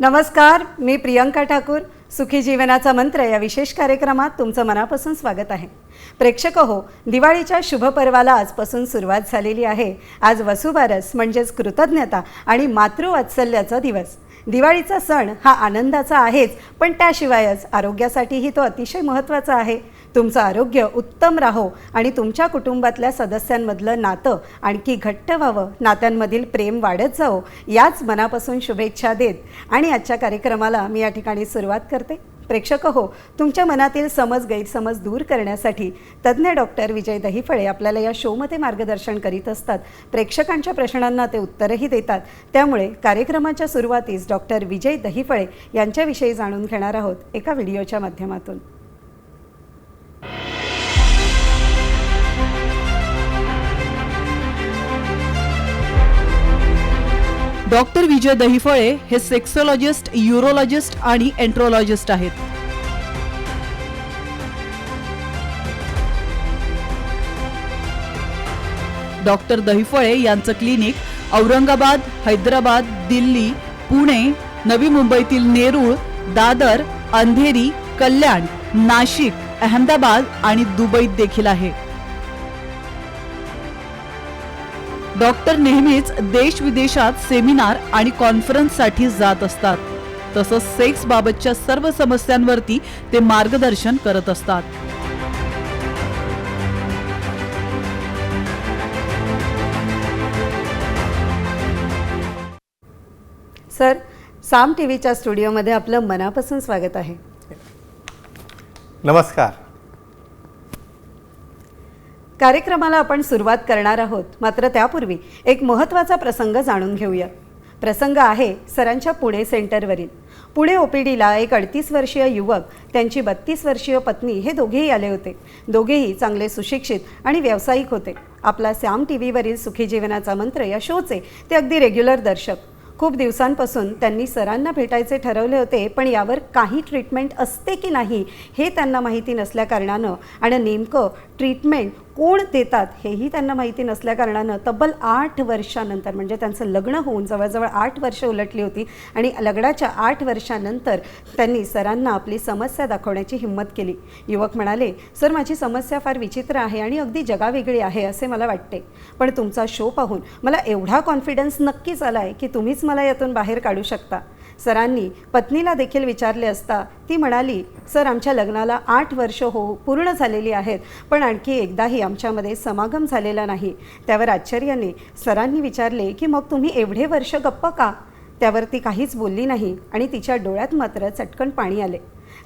नमस्कार मी प्रियंका ठाकूर. सुखी जीवनाचा मंत्र या विशेष कार्यक्रमात तुमचं मनापासून स्वागत आहे. प्रेक्षक हो दिवाळीच्या शुभ पर्वाला आजपासून सुरुवात झालेली आहे. आज वसुबारस म्हणजेच कृतज्ञता आणि मातृवात्सल्याचा दिवस. दिवाळीचा सण हा आनंदाचा आहेच पण त्याशिवायच आरोग्यासाठीही तो अतिशय महत्त्वाचा आहे. तुमचं आरोग्य उत्तम राहो आणि तुमच्या कुटुंबातल्या सदस्यांमधलं नातं आणखी घट्ट व्हावं नात्यांमधील प्रेम वाढत जावो याच मनापासून शुभेच्छा देत आणि आजच्या कार्यक्रमाला मी या ठिकाणी सुरुवात करते. प्रेक्षक हो तुमच्या मनातील समज गैरसमज दूर करण्यासाठी तज्ज्ञ डॉक्टर विजय दहिफळे आपल्याला या शोमध्ये मार्गदर्शन करीत असतात. प्रेक्षकांच्या प्रश्नांना ते उत्तरही देतात. त्यामुळे कार्यक्रमाच्या सुरुवातीस डॉक्टर विजय दहिफळे यांच्याविषयी जाणून घेणार आहोत एका व्हिडिओच्या माध्यमातून. डॉक्टर विजय दहिफळे हे सेक्सोलॉजिस्ट युरोलॉजिस्ट आणि एंट्रोलॉजिस्ट आहेत. डॉक्टर दहिफळे यांचं क्लिनिक औरंगाबाद हैदराबाद दिल्ली पुणे नवी मुंबईतील नेरूळ दादर अंधेरी कल्याण नाशिक अहमदाबाद आणि दुबईत देखील आहे. डॉक्टर नेहमीच देश विदेशात सेमिनार आणि कॉन्फरन्ससाठी जात असतात. तसंच सेक्स बाबतच्या सर्व समस्यांवरती ते मार्गदर्शन करत असतात. सर साम टी व्हीच्या स्टुडिओमध्ये आपलं मनापासून स्वागत आहे. नमस्कार. कार्यक्रमाला आपण सुरुवात करणार आहोत. मात्र त्यापूर्वी एक महत्त्वाचा प्रसंग जाणून घेऊया. प्रसंग आहे सरांच्या पुणे सेंटरवरील. पुणे ओपीडीला एक अडतीस वर्षीय युवक त्यांची बत्तीस वर्षीय पत्नी हे दोघेही आले होते. दोघेही चांगले सुशिक्षित आणि व्यावसायिक होते. आपला सॅम टी व्हीवरील सुखी जीवनाचा मंत्र या शोचे ते अगदी रेग्युलर दर्शक. खूप दिवसांपासून त्यांनी सरांना भेटायचे ठरवले होते पण यावर काही ट्रीटमेंट असते की नाही हे त्यांना माहिती नसल्याकारणानं आणि नेमकं ट्रीटमेंट कोण देतात हेही त्यांना माहिती नसल्याकारणानं तब्बल आठ वर्षानंतर म्हणजे त्यांचं लग्न होऊन जवळजवळ आठ वर्ष उलटली होती आणि लग्नाच्या आठ वर्षानंतर त्यांनी सरांना आपली समस्या दाखवण्याची हिंमत केली. युवक म्हणाले सर माझी समस्या फार विचित्र आहे आणि अगदी जगावेगळी आहे असे मला वाटते. पण तुमचा शो पाहून मला एवढा कॉन्फिडन्स नक्कीच आला आहे की तुम्हीच मला यातून बाहेर काढू शकता. सरांनी पत्नीला देखील विचारले असता ती म्हणाली सर आमच्या लग्नाला आठ वर्ष हो पूर्ण झालेली आहेत पण आणखी एकदाही आमच्यामध्ये समागम झालेला नाही. त्यावर आश्चर्याने सरांनी विचारले की मग तुम्ही एवढे वर्ष गप्प का? त्यावर ती काहीच बोलली नाही आणि तिच्या डोळ्यात मात्र चटकन पाणी आले.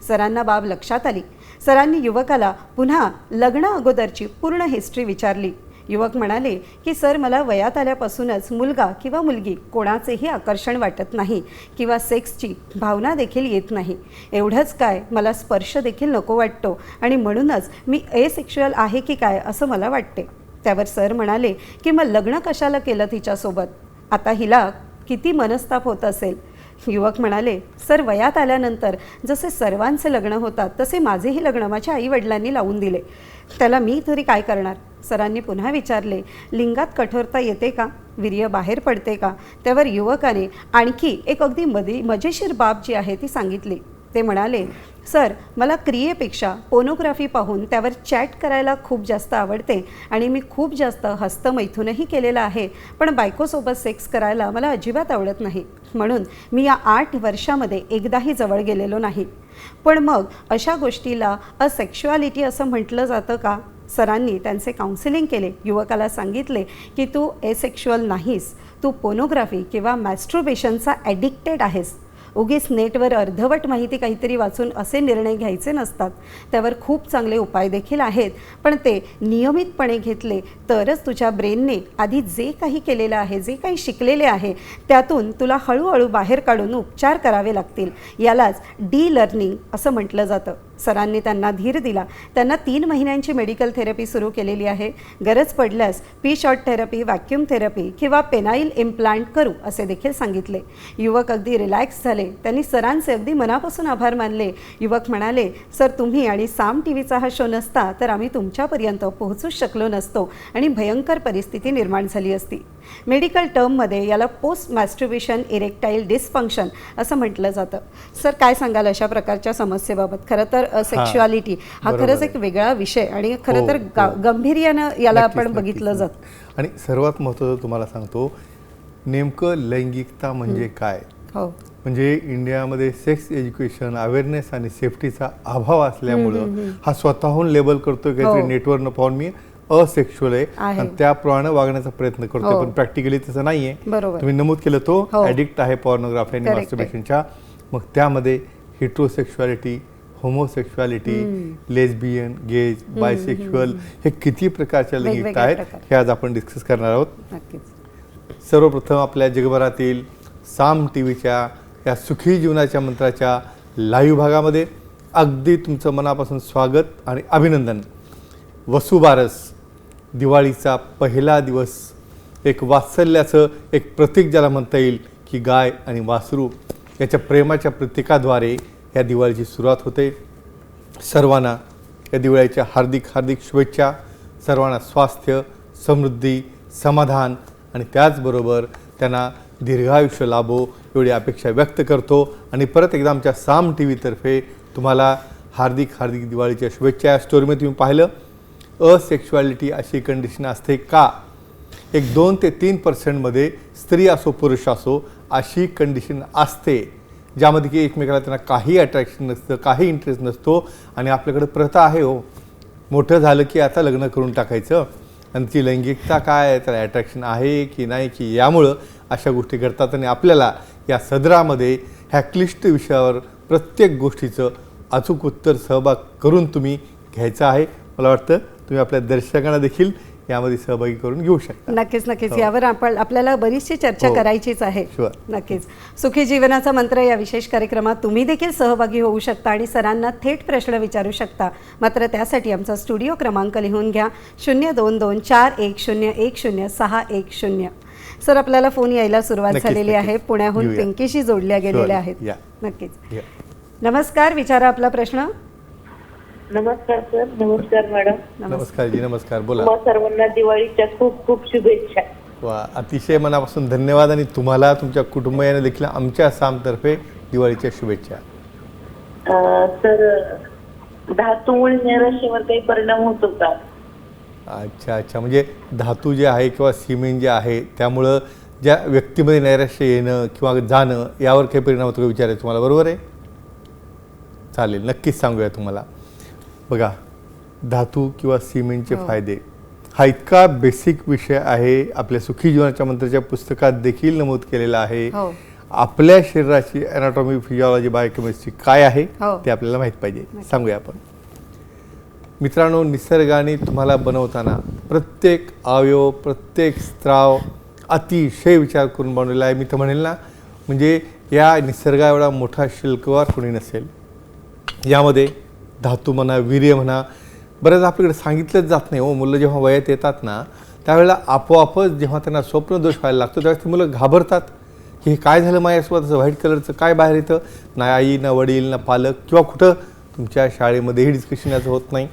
सरांना बाब लक्षात आली. सरांनी युवकाला पुन्हा लग्न अगोदरची पूर्ण हिस्ट्री विचारली. युवक म्हणाले की सर मला वयात आल्यापासूनच मुलगा किंवा मुलगी कोणाचेही आकर्षण वाटत नाही किंवा सेक्सची भावना देखील येत नाही. एवढंच काय मला स्पर्श देखील नको वाटतो आणि म्हणूनच मी एसेक्शुअल आहे की काय असं मला वाटते. त्यावर सर म्हणाले की मग लग्न कशाला केलं तिच्यासोबत? आता हिला किती मनस्ताप होत असेल. युवक म्हणाले सर वयात आल्यानंतर जसे सर्वांचे लग्न होतात तसे माझेही लग्न माझ्या आईवडिलांनी लावून दिले. त्याला मी तरी काय करणार? सरांनी पुन्हा विचारले लिंगात कठोरता येते का? वीर्य बाहेर पडते का? त्यावर युवकाने आणखी एक अगदी मधी मजेशीर बाब जी आहे ती सांगितली. ते म्हणाले सर मला क्रियेपेक्षा पोनोग्राफी पाहून त्यावर चॅट करायला खूप जास्त आवडते आणि मी खूप जास्त हस्तमैथूनही केलेलं आहे पण बायकोसोबत सेक्स करायला मला अजिबात आवडत नाही. म्हणून मी या आठ वर्षामध्ये एकदाही जवळ गेलेलो नाही. पण मग अशा गोष्टीला असेक्शुआलिटी असं म्हटलं जातं का? सरांनी त्यांचे काउन्सिलिंग केले. युवकाला सांगितले की तू एसेक्शुअल नाहीस. तू पोनोग्राफी किंवा मॅस्ट्रोबेशनचा ॲडिक्टेड आहेस. उगीच नेटवर अर्धवट माहिती काहीतरी वाचून असे निर्णय घ्यायचे नसतात. त्यावर खूप चांगले उपाय देखील आहेत. पण ते नियमितपणे घेतले तरच तुझ्या ब्रेनने आधी जे काही केलेलं आहे जे काही शिकलेले आहे त्यातून तुला हळूहळू बाहेर काढून उपचार करावे लागतील. यालाच डी लर्निंग असं म्हटलं जातं. सरांनी त्यांना धीर दिला. त्यांना तीन महिन्यांची मेडिकल थेरपी सुरू केलेली आहे. गरज पडल्यास P shot therapy vacuum therapy किंवा पेनाईल इम्प्लांट करू असे देखील सांगितले. युवक अगदी रिलॅक्स झाले. त्यांनी सरांचे अगदी मनापासून आभार मानले. युवक म्हणाले सर तुम्ही आणि साम टी व्हीचा हा शो नसता तर आम्ही तुमच्यापर्यंत पोहोचूच शकलो नसतो आणि भयंकर परिस्थिती निर्माण झाली असती. मेडिकल टर्ममध्ये याला पोस्ट मॅस्ट्रिब्युशन इरेक्टाईल डिस्फंक्शन असं म्हटलं जातं सर काय सांगाल अशा प्रकारच्या समस्येबाबत खरं तर सेक्शुअलिटी हा खरंच. एक वेगळा विषय आणि खरं हो, तर हो. गांभीर्यानं याला आपण बघितलं. जातं आणि सर्वात महत्त्वाचं तुम्हाला सांगतो नेमकं लैंगिकता म्हणजे काय हो म्हणजे इंडियामध्ये सेक्स एज्युकेशन अवेअरनेस आणि सेफ्टीचा अभाव असल्यामुळं हा स्वतःहून लेबल करतोय काहीतरी हो. नेटवर पाहून मी असेक्शुअल आहे आहे. आणि त्याप्रमाणे वागण्याचा प्रयत्न करतोय हो. पण प्रॅक्टिकली तसं नाहीये बरोबर. तुम्ही नमूद केलं तो हो. ऍडिक्ट आहे पॉर्नोग्राफी आणि Correct आहे. मास्टरबेशनच्या मग त्यामध्ये heterosexuality homosexuality lesbian gays bisexual हे किती प्रकारच्या लैंगिकता आहेत प्रकार. हे आज आपण डिस्कस करणार आहोत नक्कीच सर्वप्रथम आपल्या जगभरातील साम टी व्हीच्या या सुखी जीवनाच्या मंत्राच्या लाईव्ह भागामध्ये अगदी तुमचं मनापासून स्वागत आणि अभिनंदन वसुबारस दिवाळीचा पहिला दिवस. एक वात्सल्याचं एक प्रतीक ज्याला म्हणता येईल की गाय आणि वासरू याच्या प्रेमाच्या प्रतीकाद्वारे या दिवाळीची सुरुवात होते. सर्वांना या दिवाळीच्या हार्दिक हार्दिक शुभेच्छा सर्वांना स्वास्थ्य समृद्धी समाधान आणि त्याचबरोबर त्यांना दीर्घायुष्य लाभो एवढी अपेक्षा व्यक्त करतो. आणि परत एकदा आमच्या साम टी व्हीतर्फे तुम्हाला हार्दिक हार्दिक दिवाळीच्या शुभेच्छा या स्टोरीमध्ये तुम्ही पाहिलं. असेक्शुअलिटी अशी कंडिशन असते का? एक दोन ते तीन पर्सेंटमध्ये स्त्री असो पुरुष असो अशी कंडिशन असते. ज्यामध्ये की एकमेकाला त्यांना काही अट्रॅक्शन नसतं काही इंटरेस्ट नसतो. आणि आपल्याकडे प्रथा आहे हो. मोठं झालं की आता लग्न करून टाकायचं. आणि ती लैंगिकता काय आहे? त्याला अट्रॅक्शन आहे की नाही? की यामुळं अशा गोष्टी घडतात. आणि आपल्याला या सदरामध्ये ह्या क्लिष्ट विषयावर प्रत्येक गोष्टीचं अचूक उत्तर सहभाग करून तुम्ही घ्यायचं आहे. मला वाटतं तुम्ही आपल्या दर्शकांना देखील यामध्ये सहभागी करून घेऊ शकता नक्कीच नक्कीच हो. यावर आपण आपल्याला बरीचशी चर्चा हो. करायचीच आहे. नक्कीच सुखी जीवनाचा मंत्र या विशेष कार्यक्रमात तुम्ही देखील सहभागी होऊ शकता आणि सरांना थेट प्रश्न विचारू शकता मात्र त्यासाठी आमचा स्टुडिओ क्रमांक लिहून घ्या शून्य दोन दोन चार एक शून्य एक शून्य सहा एक शून्य सर आपल्याला फोन यायला सुरुवात झालेली आहे. पुण्याहून. पिंकीशी जोडल्या गेलेल्या. आहेत. नक्कीच. नमस्कार विचारा आपला प्रश्न नमस्कार सर नमस्कार मॅडम नमस्कार जी नमस्कार. बोला. तुम्हा सर्वांना दिवाळीच्या खूप खूप शुभेच्छा. वा अतिशय मनापासून धन्यवाद आणि तुम्हाला तुमच्या कुटुंबियांना देखील आमच्या सामतर्फे दिवाळीच्या शुभेच्छा. अं, सर धातूमुळे नैराश्यावर काही परिणाम होतो का अच्छा अच्छा. म्हणजे धातू जे आहे किंवा सिमेंट जे आहे त्यामुळं ज्या व्यक्तीमध्ये नैराश्य येणं किंवा जाणं यावर काही परिणाम होतो का विचारायचं तुम्हाला? बरोबर आहे? चालेल. नक्कीच सांगूया तुम्हाला. बघा धातू किंवा सिमेंटचे हो. फायदे. हा इतका बेसिक विषय आहे आपल्या सुखी जीवनाच्या मंत्राच्या पुस्तकात देखील नमूद केलेला आहे. हो. आपल्या शरीराची अॅनाटॉमी फिजिओलॉजी बायोकेमिस्ट्री काय आहे हो. ते आपल्याला माहीत पाहिजे. सांगूया आपण. मित्रांनो निसर्गाने तुम्हाला बनवताना प्रत्येक अवयव प्रत्येक स्त्राव अतिशय विचार करून बनवलेला आहे. मी तर म्हणेल ना म्हणजे या निसर्गा एवढा मोठा शिल्कवार कोणी नसेल. यामध्ये धातू म्हणा वीर्य म्हणा बऱ्याच आपल्याकडे सांगितलंच जात नाही. हो मुलं जेव्हा वयात येतात ना त्यावेळेला आपोआपच जेव्हा त्यांना स्वप्नदोष व्हायला लागतो त्यावेळेस ती मुलं घाबरतात. की हे काय झालं माझ्यासोबत? असं व्हाईट कलरचं काय बाहेर येतं? ना आई ना वडील ना पालक किंवा कुठं? तुमच्या शाळेमध्येही डिस्कशन याचं होत नाही.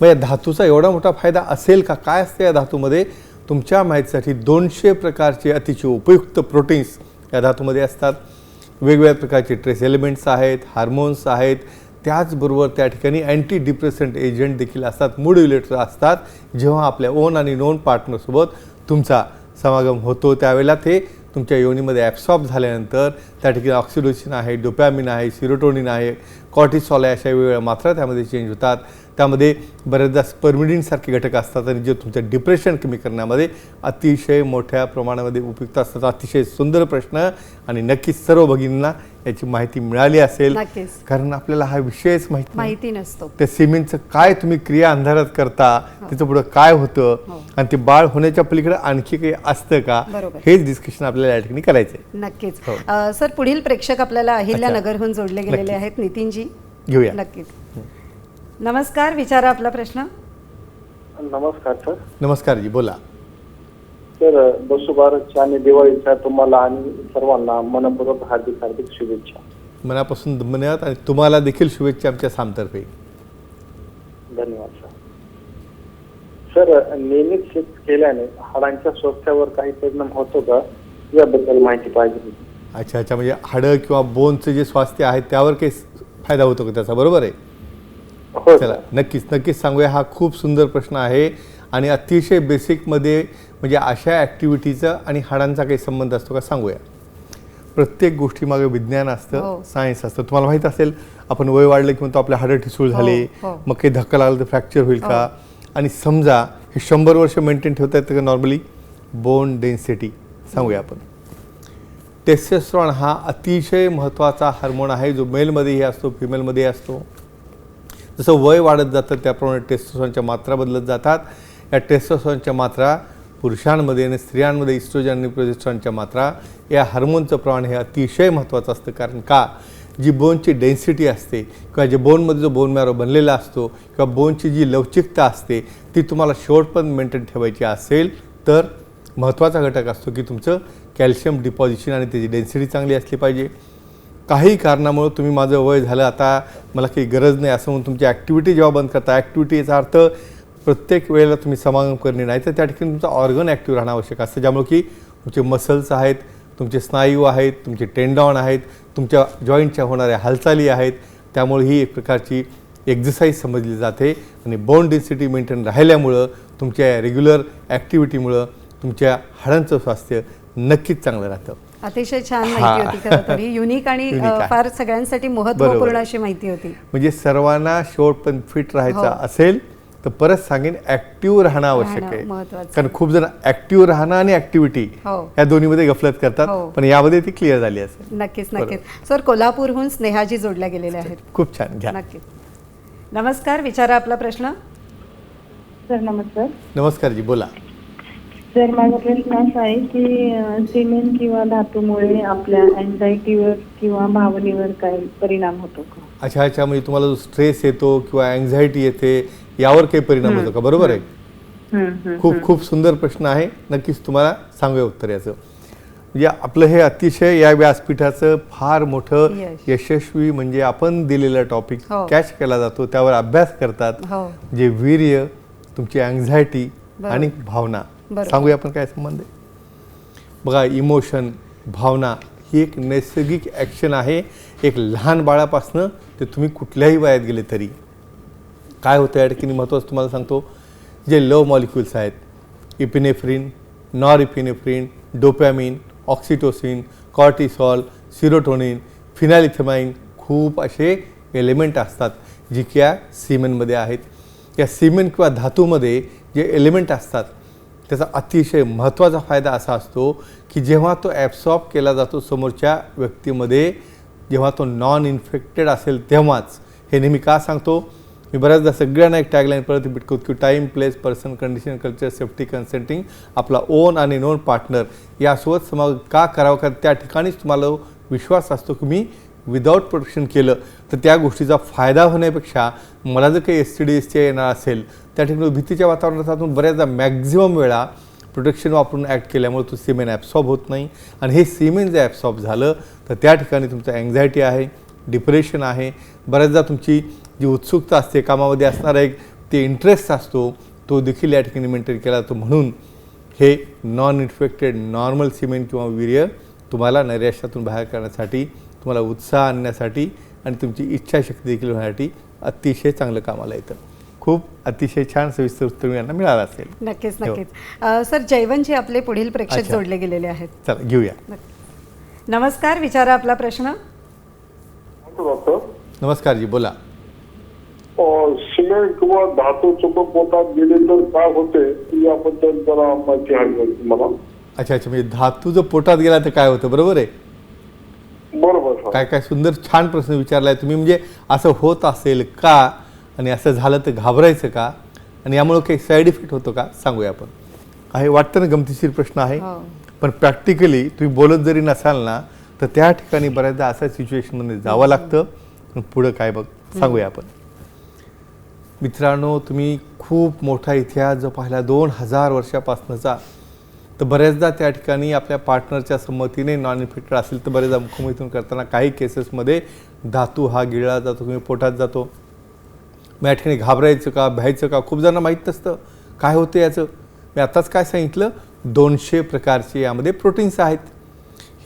मग या धातूचा एवढा मोठा फायदा असेल का? काय असतं या धातूमध्ये? तुमच्या माहितीसाठी दोनशे प्रकारचे अतिशय उपयुक्त प्रोटीन्स या धातूमध्ये असतात. वेगवेगळ्या प्रकारचे ट्रेस एलिमेंट्स आहेत हार्मोन्स आहेत त्याचबरोबर त्या ठिकाणी अँटी डिप्रेसंट एजंट देखील असतात मूड मोड्युलेटर असतात. जेव्हा आपल्या ओन आणि नोन पार्टनरसोबत तुमचा समागम होतो त्यावेळेला ते तुमच्या योनीमध्ये ॲप्सॉप झाल्यानंतर त्या ठिकाणी ऑक्सिडोसिन आहे डोपॅमिन आहे सिरोटोनिन आहे कॉर्टिसॉल आहे अशा वेगवेगळ्या मात्रा त्यामध्ये चेंज होतात. त्यामध्ये बऱ्याचदा स्पर्मिडिनसारखे घटक असतात आणि जे तुमचं डिप्रेशन कमी करण्यामध्ये अतिशय मोठ्या प्रमाणामध्ये उपयुक्त असतात अतिशय सुंदर प्रश्न आणि नक्कीच सर्व भगिनींना याची माहिती मिळाली असेल. कारण आपल्याला हा विषयच माहिती. माहिती नसतो त्या सिमेंटचं काय तुम्ही क्रिया अंधारात करता त्याचं पुढं काय होतं हो. आणि ते बाळ होण्याच्या पलीकडे आणखी काही असतं का. हेच डिस्कशन आपल्याला या ठिकाणी करायचं आहे नक्कीच हो. सर पुढील प्रेक्षक आपल्याला अहिल्यानगरहून जोडले गेलेले. आहेत नितीनजी घेऊया नक्कीच नमस्कार विचारा आपला प्रश्न. नमस्कार सर. नमस्कार जी बोला. सर वसुबारसच्या आणि दिवाळीच्या तुम्हाला आणि सर्वांना मनपूर्वक हार्दिक हार्दिक शुभेच्छा. मनापासून धन्यवाद आणि तुम्हाला देखील शुभेच्छा आमच्या सामतर्फे. धन्यवाद सर. सर नियमित सेक्स केल्याने हाडांच्या स्वास्थ्यावर काही परिणाम होतो का? याबद्दल माहिती पाहिजे होती. अच्छा अच्छा म्हणजे हाडं किंवा बोनचं जे स्वास्थ्य आहे त्यावर काही फायदा होतो का त्याचा? बरोबर आहे? चला नक्कीच नक्कीच सांगूया. हा खूप सुंदर प्रश्न आहे आणि अतिशय बेसिकमध्ये म्हणजे अशा ॲक्टिव्हिटीचा आणि हाडांचा काही संबंध असतो का सांगूया. प्रत्येक गोष्टीमागे विज्ञान असतं हो. सायन्स असतं. तुम्हाला माहीत असेल आपण वय वाढलं की म्हणतो आपल्या हाडं ठिसूळ झाले हो. मग काही धक्का लागला तर फ्रॅक्चर होईल का? आणि समजा हे शंभर वर्ष मेंटेन ठेवता येतं का नॉर्मली बोन डेन्सिटी सांगूया आपण. टेस्टेस्ट्रॉन हा अतिशय महत्त्वाचा हार्मोन आहे जो मेलमध्येही असतो फिमेलमध्येही असतो. जसं वय वाढत जातं त्याप्रमाणे टेस्टोसॉनच्या मात्रा बदलत जातात. या टेस्टोसॉनच्या मात्रा पुरुषांमध्ये आणि स्त्रियांमध्ये इस्ट्रोजन आणि प्रोजेस्ट्रॉनच्या मात्रा या हार्मोनचं प्रमाण हे अतिशय महत्त्वाचं असतं. कारण का? जी बोनची डेन्सिटी असते किंवा जे बोनमध्ये जो बोन मॅरो बनलेला असतो किंवा बोनची जी लवचिकता असते ती तुम्हाला शेवटपर्यंत मेंटेन ठेवायची असेल तर महत्त्वाचा घटक असतो की तुमचं कॅल्शियम डिपॉझिशन आणि त्याची डेन्सिटी चांगली असली पाहिजे. काही कारणामुळं तुम्ही माझं वय झालं आता मला काही गरज नाही असं म्हणून तुमची ॲक्टिव्हिटी जेव्हा बंद करता ॲक्टिव्हिटीचा अर्थ प्रत्येक वेळेला तुम्ही समागम करणे नाही तर त्या ठिकाणी तुमचा ऑर्गन ॲक्टिव्ह राहणं आवश्यक असतं. ज्यामुळे की तुमचे मसल्स आहेत तुमचे स्नायू आहेत तुमचे टेंडॉन आहेत तुमच्या जॉईंटच्या होणाऱ्या हालचाली आहेत त्यामुळे ही एक प्रकारची एक्झरसाईज समजली जाते आणि बोन डेन्सिटी मेंटेन राहिल्यामुळं तुमच्या रेग्युलर ॲक्टिव्हिटीमुळं तुमच्या हाडांचं स्वास्थ्य नक्कीच चांगलं राहतं. अतिशय छान. माहिती होती खरं तर युनिक आणि. फार सगळ्यांसाठी महत्त्वपूर्ण. अशी माहिती होती म्हणजे सर्वांना शेवटपर्यंत फिट राहायचं हो. असेल तर परत सांगेन ऍक्टिव्ह राहणं आवश्यक आहे. कारण खूप जण ऍक्टिव्ह राहणं आणि ऍक्टिव्हिटी हो. या दोन्हीमध्ये गफलत करतात हो. पण यामध्ये ती क्लिअर झाली असेल नक्कीच. नक्कीच सर कोल्हापूरहून स्नेहाजी जोडल्या गेलेल्या आहेत खूप छान घ्या नक्कीच नमस्कार विचारा आपला प्रश्न सर नमस्कार नमस्कार जी बोला सर माझा प्रश्न असा आहे की सिमेंट किंवा धातूमुळे आपल्या अँझायटीवर किंवा भावनेवर काय परिणाम होतो का अच्छा अच्छा म्हणजे तुम्हाला जो स्ट्रेस येतो किंवा अँझायटी येते यावर काही परिणाम होतो का बरोबर आहे. खूप खूप सुंदर प्रश्न आहे नक्कीच तुम्हाला सांगूया उत्तर याचं म्हणजे आपलं हे अतिशय या व्यासपीठाचं फार मोठं यश. यशस्वी म्हणजे आपण दिलेला टॉपिक. कॅच केला जातो त्यावर अभ्यास करतात हो जे वीर्य तुमची अँझायटी. आणि भावना. सांगूया आपण काय संबंध आहे. बघा इमोशन भावना ही एक नैसर्गिक ॲक्शन आहे. एक लहान बाळापासनं ते तुम्ही कुठल्याही वयात गेले तरी. काय होतं या ठिकाणी महत्त्वाचं तुम्हाला सांगतो. जे लव मॉलिक्युल्स आहेत epinephrine nor epinephrine dopamine oxytocin cortisol serotonin phenylethylamine खूप असे एलिमेंट असतात जी की या सिमेंटमध्ये आहेत. या सिमेंट किंवा धातूमध्ये जे एलिमेंट असतात त्याचा अतिशय महत्त्वाचा फायदा असा असतो की जेव्हा तो ॲब्सॉर्ब केला जातो समोरच्या व्यक्तीमध्ये जेव्हा तो नॉन इन्फेक्टेड असेल तेव्हाच. हे नेहमी का सांगतो? मी बऱ्याचदा सगळ्यांना एक टॅगलाईन परत बिटकूत की time place person condition culture safety consenting आपला ओन आणि नोन पार्टनर यासोबत समावेश का करावं? कारण त्या ठिकाणीच तुम्हाला विश्वास असतो की मी विदाऊट प्रोटेक्शन केलं तर त्या गोष्टीचा फायदा होण्यापेक्षा मला जर काही S T D S T येणार असेल त्या ठिकाणी भीतीच्या वातावरणातून बऱ्याचदा मॅक्झिमम वेळा प्रोटेक्शन वापरून ॲक्ट केल्यामुळे तो सिमेंट ॲब्सॉर्ब होत नाही. आणि हे सिमेन जर ॲब्सॉर्ब झालं तर त्या ठिकाणी तुमचं अँझायटी आहे डिप्रेशन आहे. बऱ्याचदा तुमची जी उत्सुकता असते कामामध्ये असणारा एक ते इंटरेस्ट असतो तो देखील या ठिकाणी मेंटेन केला जातो. म्हणून हे नॉन इन्फेक्टेड नॉर्मल सिमेंट किंवा वीर्य तुम्हाला नैराश्यातून बाहेर करण्यासाठी तुम्हाला उत्साह आणण्यासाठी आणि तुमची इच्छाशक्ती देखील होण्यासाठी अतिशय चांगलं कामाला येतं. खूप अतिशय छान सविस्तर उत्तर यांना मिळालं असेल. नक्कीच हो. नक्कीच. सर जयवंतजी आपले पुढील प्रेक्षक. जोडले गेलेले आहेत. चला घेऊया. नमस्कार विचारा आपला प्रश्न. नमस्कार जी बोला. सिमेंट किंवा धातू चुक पोटात गेले तर काय होते याबद्दल जरा माहिती हवी होती मला. अच्छा अच्छा म्हणजे धातू जर पोटात गेला तर काय होतं? बरोबर आहे? बरोबर काय काय सुंदर छान प्रश्न विचारलाय तुम्ही. म्हणजे असं होत असेल का? आणि असं झालं तर घाबरायचं का? आणि यामुळे काही साईड इफेक्ट होतो का? सांगूया आपण. आहे वाटतं ना गमतीशीर प्रश्न आहे. हो. पण प्रॅक्टिकली तुम्ही बोलत जरी नसाल ना तर त्या ठिकाणी बऱ्याचदा अशा सिच्युएशनमध्ये जावं लागतं. पण पुढं काय बघ सांगूया आपण. मित्रांनो तुम्ही खूप मोठा इतिहास जो पाहिला दोन हजार वर्षापासूनचा तर बऱ्याचदा त्या ठिकाणी आपल्या पार्टनरच्या संमतीने नॉन इन्फेक्टेड असेल तर बरेचदा मुखमैथून करताना काही केसेसमध्ये धातू हा गिळला जातो किंवा पोटात जातो. मग या ठिकाणी घाबरायचं का भ्यायचं का खूप जणांना माहीत नसतं. काय होतं याचं? मी आत्ताच काय सांगितलं? दोनशे प्रकारचे यामध्ये प्रोटीन्स आहेत.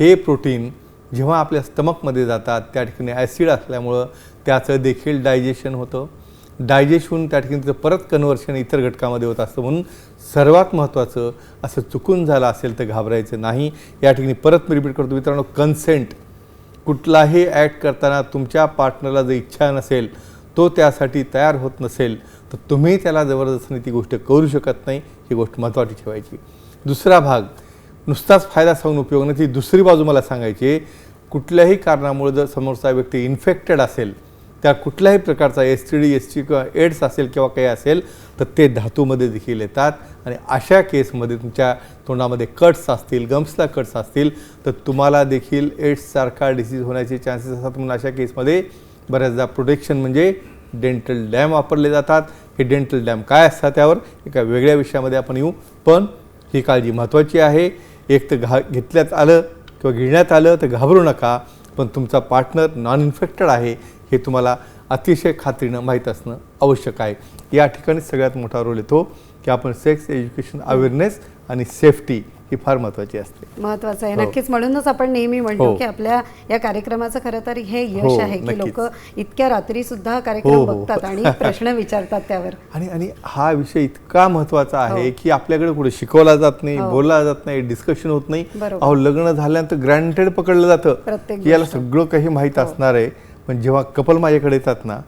हे प्रोटीन जेव्हा आपल्या स्टमकमध्ये जातात त्या ठिकाणी ॲसिड असल्यामुळं त्याचं देखील डायजेशन होतं. डायजेशन त्या ठिकाणी त्याचं परत कन्वर्शन इतर घटकामध्ये होत असतं म्हणून सर्वात महत्त्वाचं असं चुकून झालं असेल तर घाबरायचं नाही. या ठिकाणी परत मी रिपीट करतो. मित्रांनो कन्सेंट कुठलाही ॲक्ट करताना तुमच्या पार्टनरला जर इच्छा नसेल तो त्यासाठी तयार होत नसेल तर तुम्ही त्याला जबरदस्तीने ती गोष्ट करू शकत नाही. ही गोष्ट महत्त्वाची ठेवायची. दुसरा भाग नुसताच फायदा सांगून उपयोग नाही. ती दुसरी बाजू मला सांगायची कुठल्याही कारणामुळे जर समोरचा व्यक्ती इन्फेक्टेड असेल त्या कुठल्याही प्रकारचा S T D S T किंवा एड्स असेल किंवा काही असेल तर ते धातूमध्ये देखील येतात. आणि अशा केसमध्ये तुमच्या तोंडामध्ये कट्स असतील गम्सला कट्स असतील तर तुम्हाला देखील एड्ससारखा डिसीज होण्याचे चान्सेस असतात. म्हणून अशा केसमध्ये बऱ्याचदा प्रोटेक्शन म्हणजे डेंटल डॅम वापरले जातात. हे डेंटल डॅम काय असतात त्यावर? एका वेगळ्या विषयामध्ये आपण येऊ. पण ही काळजी महत्त्वाची आहे. एक तर घा घेतल्यात आलं किंवा घेण्यात आलं तर घाबरू नका. पण तुमचा पार्टनर नॉन इन्फेक्टेड आहे. हे तुम्हाला अतिशय खात्रीनं माहीत असणं आवश्यक आहे या ठिकाणी सगळ्यात मोठा रोल येतो की आपण सेक्स एज्युकेशन अवेअरनेस आणि सेफ्टी ही फार महत्त्वाची असते महत्वाचं आहे हो. नक्कीच म्हणूनच आपण नेहमी म्हणतो हो. की आपल्या या कार्यक्रमाचं खरं तर हे हो, यश आहे की. लोक इतक्या रात्री सुद्धा हा कार्यक्रम हो, हो. बघतात आणि प्रश्न विचारतात त्यावर आणि आणि हा विषय इतका महत्त्वाचा आहे हो. की आपल्याकडे कुठे शिकवला जात नाही हो. बोलला जात नाही डिस्कशन होत नाही. अहो लग्न झाल्यानंतर ग्रँटेड पकडलं जातं की याला. सगळं काही माहीत हो. असणार आहे पण जेव्हा कपल माझ्याकडे येतात ना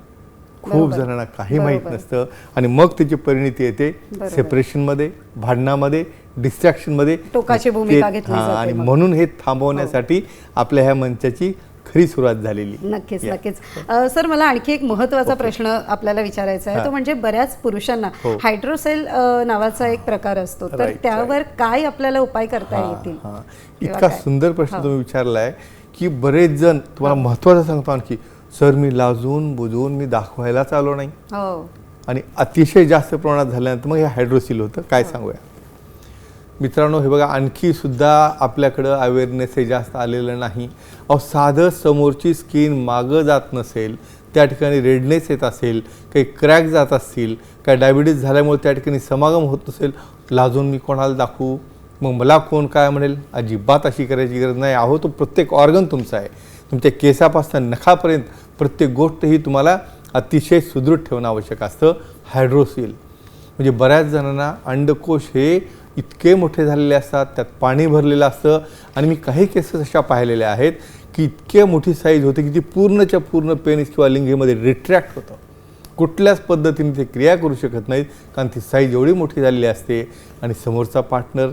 खूप. जणांना काही माहीत. नसतं आणि मग त्याची परिणती येते. सेपरेशनमध्ये भांडणामध्ये डिस्ट्रॅक्शनमध्ये टोकाची भूमिका घेतली हां, आणि. म्हणून हे थांबवण्यासाठी आपल्या ह्या मंचाची खरी सुरुवात झालेली नक्कीच. नक्कीच सर मला आणखी एक महत्त्वाचा प्रश्न आपल्याला विचारायचा आहे हा. तो म्हणजे बऱ्याच पुरुषांना हो. हायड्रोसेल नावाचा एक प्रकार असतो तर त्यावर काय आपल्याला उपाय करता हां, येतील हां. इतका? सुंदर प्रश्न हो. तुम्ही विचारलाय की बरेच जण तुम्हाला महत्वाचं सांगतो आणखी सर मी लाजून बुजवून मी दाखवायलाच आलो नाही. हो. आणि अतिशय जास्त प्रमाणात झाल्यानंतर मग हे हायड्रोसिल होतं. काय सांगूया? मित्रांनो हे बघा आणखी सुद्धा आपल्याकडं अवेअरनेस हे जास्त आलेलं नाही. अहो साधं समोरची स्किन मागं जात नसेल त्या ठिकाणी रेडनेस येत असेल काही क्रॅक जात असतील काय डायबिटीज झाल्यामुळे त्या ठिकाणी समागम होत नसेल लाजून मी कोणाला दाखवू? मग मला कोण काय म्हणेल? अजिबात अशी करायची गरज नाही. अहो तो प्रत्येक ऑर्गन तुमचा आहे. तुमच्या केसापासून नखापर्यंत प्रत्येक गोष्ट ही तुम्हाला अतिशय सुदृढ ठेवणं आवश्यक असतं. हायड्रोसिल म्हणजे बऱ्याच जणांना अंडकोश हे इतके मोठे झालेले असतात त्यात पाणी भरलेलं असतं. आणि मी काही केसेस अशा पाहिलेल्या आहेत की इतके मोठी साईज होते की ती पूर्णच्या पूर्ण पेनिस किंवा लिंगेमध्ये रिट्रॅक्ट होतं. कुठल्याच पद्धतीने ते क्रिया करू शकत नाहीत कारण ती साईज एवढी मोठी झालेली असते. आणि समोरचा पार्टनर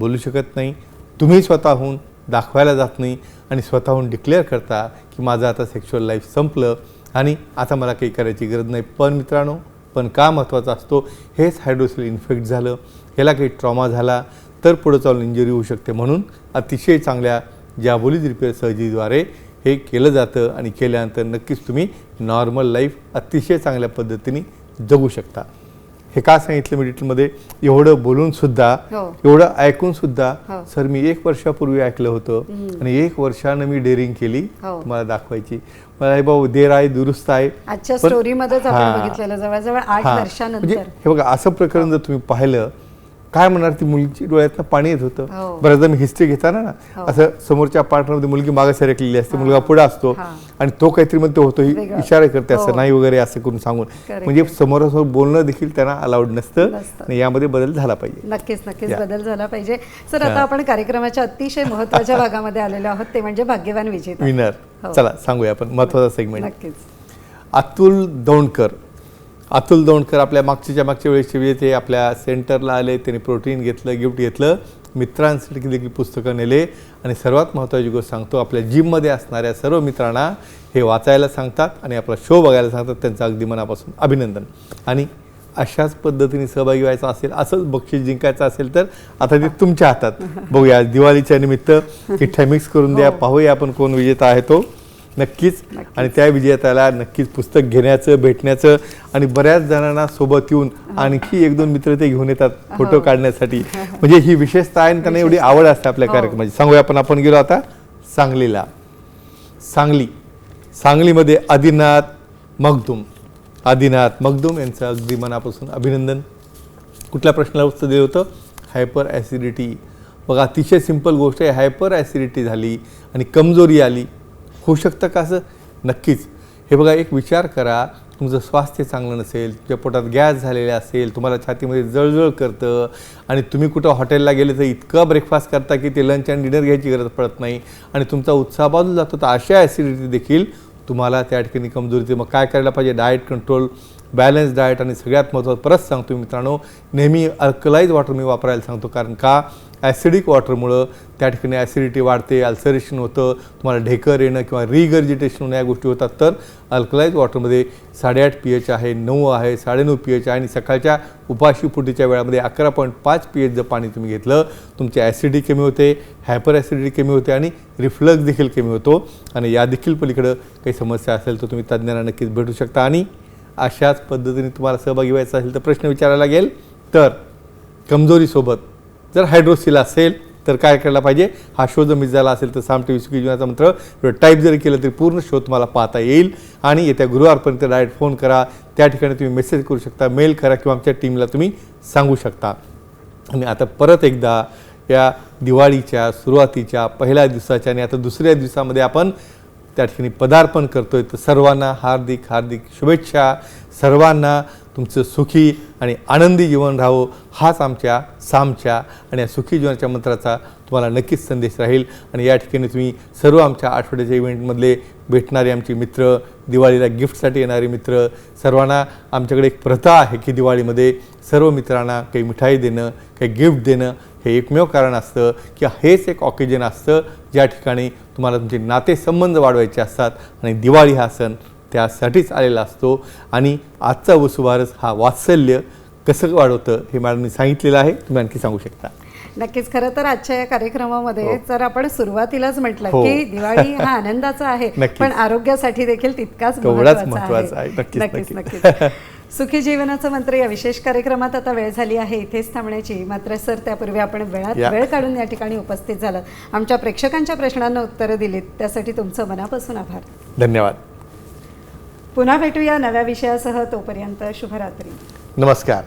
बोलू शकत नाही. तुम्ही स्वतःहून दाखवायला जात नाही आणि स्वतःहून डिक्लेअर करता की माझं आता सेक्शुअल लाईफ संपलं आणि आता मला काही करायची गरज नाही. पण मित्रांनो पण का महत्त्वाचा असतो? हेच हायड्रोसिल इन्फेक्ट झालं. ह्याला काही ट्रॉमा झाला तर पुढं चालून इंजुरी होऊ शकते म्हणून अतिशय चांगल्या जाबोलीज रिपेअर सर्जरीद्वारे हे केलं जातं आणि केल्यानंतर नक्कीच तुम्ही नॉर्मल लाईफ अतिशय चांगल्या पद्धतीने जगू शकता. हे का सांगितलं मी डिटेलमध्ये एवढं बोलून सुद्धा हो. एवढं ऐकून सुद्धा हो. सर मी एक वर्षापूर्वी ऐकलं होतं आणि एक वर्षानं मी डेअरिंग केली हो. तुम्हाला दाखवायची मला हे भाऊ देर आहे दुरुस्त आहे आजच्या स्टोरीमध्येच आपण. बघितलेलं जवळजवळ आठ. वर्षानंतर म्हणजे हे बघा असं प्रकरण जर तुम्ही पाहिलं काय म्हणणार ती मुलीची डोळ्यातनं पाणी येत होतं हो. बऱ्याचदा मी हिस्ट्री घेताना ना हो. असं समोरच्या पार्टनरमध्ये मुलगी मागे सरकलेली असते मुलगा पुढे असतो हां. आणि तो काहीतरी म्हणतो होतो ही. इशारा करते हो. असं नाही वगैरे असं करून सांगून. म्हणजे समोरासमोर बोलणं देखील त्यांना अलाउड नसतं. आणि यामध्ये बदल झाला पाहिजे नक्कीच नक्कीच. बदल झाला पाहिजे सर आता हां. आपण कार्यक्रमाच्या अतिशय महत्त्वाच्या भागामध्ये आलेलो आहोत ते म्हणजे भाग्यवान विजेता विनर हो. चला सांगूया आपण महत्त्वाचा सेगमेंट नक्कीच अतुल दौंडकर अतुल दौंडकर आपल्या मागच्याच्या मागच्या वेळेचे विजेते आपल्या सेंटरला आले. त्यांनी प्रोटीन घेतलं गिफ्ट घेतलं. मित्रांसाठी देखील पुस्तकं नेले. आणि सर्वात महत्त्वाची गोष्ट सांगतो आपल्या जिममध्ये असणाऱ्या सर्व मित्रांना हे वाचायला सांगतात आणि आपला शो बघायला सांगतात. त्यांचं अगदी मनापासून अभिनंदन. आणि अशाच पद्धतीने सहभागी व्हायचं असेल असंच बक्षीस जिंकायचं असेल तर आता ते तुमच्या हातात. बघूया दिवाळीच्या निमित्त की ठॅमिक्स करून द्या. हो. पाहूया आपण कोण विजेता आहे तो. नक्कीच. आणि त्या विजेत्याला नक्कीच पुस्तक घेण्याचं भेटण्याचं आणि बऱ्याच जणांना सोबत येऊन आणखी एक दोन मित्र ते घेऊन येतात फोटो हो. काढण्यासाठी म्हणजे ही विशेषता आहे आणि त्यांना एवढी आवड असते आपल्या हो. कार्यक्रमाची. सांगूया आपण आपण गेलो आता सांगलीला. सांगली. सांगलीमध्ये आदिनाथ मगदूम आदिनाथ मगदूम यांचं अगदी मनापासून अभिनंदन. कुठल्या प्रश्नाला उत्तर दिलं होतं? Hyper acidity. बघा अतिशय सिंपल गोष्ट आहे. हायपर ॲसिडिटी झाली आणि कमजोरी आली. होऊ शकतं का असं? नक्कीच. हे बघा एक विचार करा. तुमचं स्वास्थ्य चांगलं नसेल तुमच्या पोटात गॅस झालेला असेल तुम्हाला छातीमध्ये जळजळ करतं आणि तुम्ही कुठं हॉटेलला गेले तर इतकं ब्रेकफास्ट करता की ते लंच आणि डिनर घ्यायची गरज पडत नाही आणि तुमचा उत्साह बाजूला जातो. तर अशा ॲसिडिटी देखील तुम्हाला त्या ठिकाणी कमजोरी मग काय करायला पाहिजे? डाएट कंट्रोल बॅलन्स डाएट आणि सगळ्यात महत्त्वाचं परत सांगतो मित्रांनो नेहमी अल्कलाईज वॉटर मी वापरायला सांगतो कारण का? ॲसिडिक वॉटरमुळं त्या ठिकाणी ॲसिडिटी वाढते अल्सरेशन होतं तुम्हाला ढेकर येणं किंवा रिगर्जिटेशन होणं या गोष्टी होतात. तर अल्कलाईज वॉटरमध्ये साडेआठ पी एच आहे नऊ आहे साडेनऊ पी एच आहे आणि सकाळच्या उपाशी फुटीच्या वेळामध्ये अकरा पॉईंट पाच पी एच जर पाणी तुम्ही घेतलं तुमची ॲसिडिटी कमी होते हायपर ॲसिडिटी कमी होते आणि रिफ्लक्स देखील कमी होतो. आणि या देखील पलीकडं काही समस्या असेल तर तुम्ही तज्ज्ञांना नक्कीच भेटू शकता. आणि अशाच पद्धतीने तुम्हाला सहभागी व्हायचा असेल तर प्रश्न विचारायला लागेल. तर कमजोरीसोबत जर हायड्रोसिल असेल तर काय करायला पाहिजे? हा शो जर मिस झाला असेल तर साम टी सुखी जीवनाचा मंत्र. टाईप जरी केलं तरी पूर्ण शो तुम्हाला पाहता येईल. आणि येत्या गुरुवारपर्यंत डायरेक्ट फोन करा. त्या ठिकाणी तुम्ही मेसेज करू शकता मेल करा किंवा आमच्या टीमला तुम्ही सांगू शकता. आणि आता परत एकदा या दिवाळीच्या सुरुवातीच्या पहिल्या दिवसाच्या आणि आता दुसऱ्या दिवसामध्ये आपण त्या ठिकाणी पदार्पण करतोय. तर सर्वांना हार्दिक हार्दिक शुभेच्छा. सर्वांना तुमचं सुखी आणि आनंदी जीवन राहावं हाच आमच्या सामच्या आणि या सुखी जीवनाच्या मंत्राचा तुम्हाला नक्कीच संदेश राहील. आणि या ठिकाणी तुम्ही सर्व आमच्या आठवड्याच्या इव्हेंटमधले भेटणारे आमचे मित्र दिवाळीला गिफ्टसाठी येणारे मित्र सर्वांना आमच्याकडे एक प्रथा आहे की दिवाळीमध्ये सर्व मित्रांना काही मिठाई देणं काही गिफ्ट देणं हे एकमेव कारण असतं की हेच एक ऑकेजन असतं ज्या ठिकाणी तुम्हाला तुमचे नातेसंबंध वाढवायचे असतात आणि दिवाळी हा सण त्यासाठीच आलेला असतो आणि आजचा वसुबारस हा वात्सल्य कसं वाढवतं हे मॅडमनी सांगितलेलं आहे तुम्ही आणखी सांगू शकता नक्कीच खरं तर आजच्या या कार्यक्रमामध्ये हो. जर आपण सुरुवातीलाच म्हटलं हो. की दिवाळी हा आनंदाचा आहे. पण आरोग्यासाठी देखील तितकाच महत्त्वाचा आहे. नक्कीच. नक्कीच सुखी जीवनाचं मंत्र या विशेष कार्यक्रमात आता वेळ झाली आहे. इथेच थांबण्याची. मात्र सर त्यापूर्वी आपण वेळात. वेळ काढून या ठिकाणी उपस्थित झालं आमच्या प्रेक्षकांच्या प्रश्नांना उत्तरं दिलीत. त्यासाठी तुमचं मनापासून आभार. धन्यवाद. पुन्हा भेटूया नव्या विषयासह. तोपर्यंत शुभरात्री. नमस्कार.